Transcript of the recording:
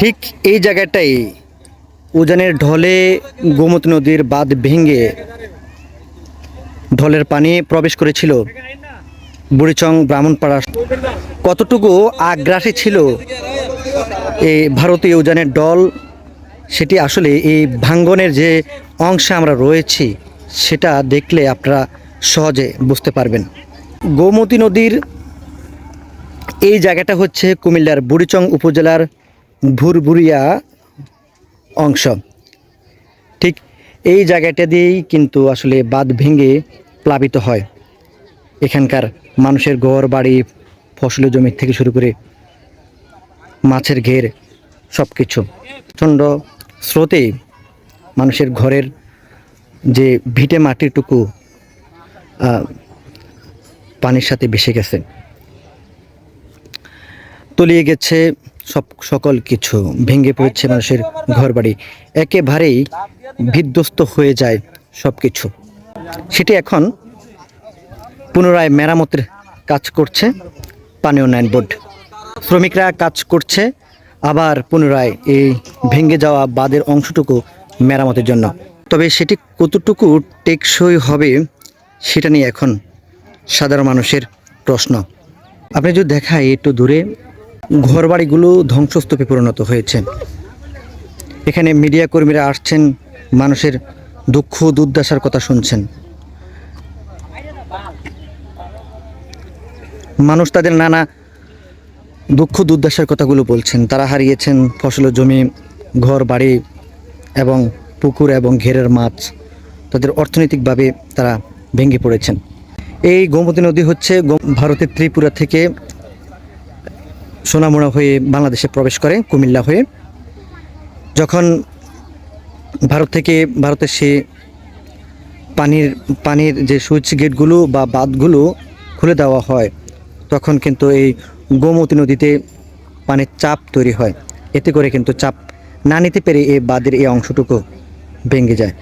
ঠিক এই জায়গাটাই উজানের ঢলে গোমতী নদীর বাঁধ ভেঙে ঢলের পানি প্রবেশ করেছিল বুড়িচং ব্রাহ্মণপাড়া। কতটুকু আগ্রাসী ছিল এই ভারতীয় উজানের ডল সেটি আসলে এই ভাঙ্গনের যে অংশে আমরা রয়েছি, সেটা দেখলে আপনারা সহজে বুঝতে পারবেন। গোমতী নদীর এই জায়গাটা হচ্ছে কুমিল্লার বুড়িচং উপজেলার ভুরভুরিয়া অংশ। ঠিক এই জায়গাটা দিয়েই কিন্তু আসলে বাঁধ ভেঙে প্লাবিত হয়। এখানকার মানুষের ঘর বাড়ি, ফসলের জমি থেকে শুরু করে মাছের ঘের সব কিছু প্রচণ্ড স্রোতে মানুষের ঘরের যে ভিটে মাটিটুকু পানির সাথে ভেসে গেছে। তলিয়ে গেছে সব সকল কিছু ভেঙে পড়েছে মানুষের ঘরবাড়ি। একেবারেই বিধ্বস্ত হয়ে যায় সব কিছু সেটি এখন পুনরায় মেরামতের কাজ করছে পানি উন্নয়ন বোর্ড। শ্রমিকরা কাজ করছে, আবার পুনরায় এই ভেঙে যাওয়া বাদের অংশটুকু মেরামতের জন্য। তবে সেটি কতটুকু টেকসই হবে সেটা নিয়ে এখন সাধারণ মানুষের প্রশ্ন। আপনি যদি দেখায় একটু দূরে ঘরবাড়িগুলো ধ্বংসস্তূপে পরিণত হয়েছে। এখানে মিডিয়া কর্মীরা আসছেন, মানুষের দুঃখ, দুর্দশার কথা শুনছেন। মানুষ তাদের নানা দুঃখ, দুর্দশার কথাগুলো বলছেন। তারা হারিয়েছেন ফসলের জমি, ঘর, বাড়ি এবং পুকুর এবং ঘেরের মাছ। তাদের অর্থনৈতিকভাবে তারা ভেঙে পড়েছেন। এই গোমতী নদী হচ্ছে ভারতের ত্রিপুরা থেকে সোনামুড়া হয়ে বাংলাদেশে প্রবেশ করে, কুমিল্লা হয়ে। যখন ভারত থেকে ভারতের সে পানির পানির যে সুইচ গেটগুলো বা বাঁধগুলো খুলে দেওয়া হয়, তখন কিন্তু এই গোমতী নদীতে পানির চাপ তৈরি হয়। এতে করে কিন্তু চাপ না নিতে পেরে এই বাঁধের এই অংশটুকু ভেঙে যায়।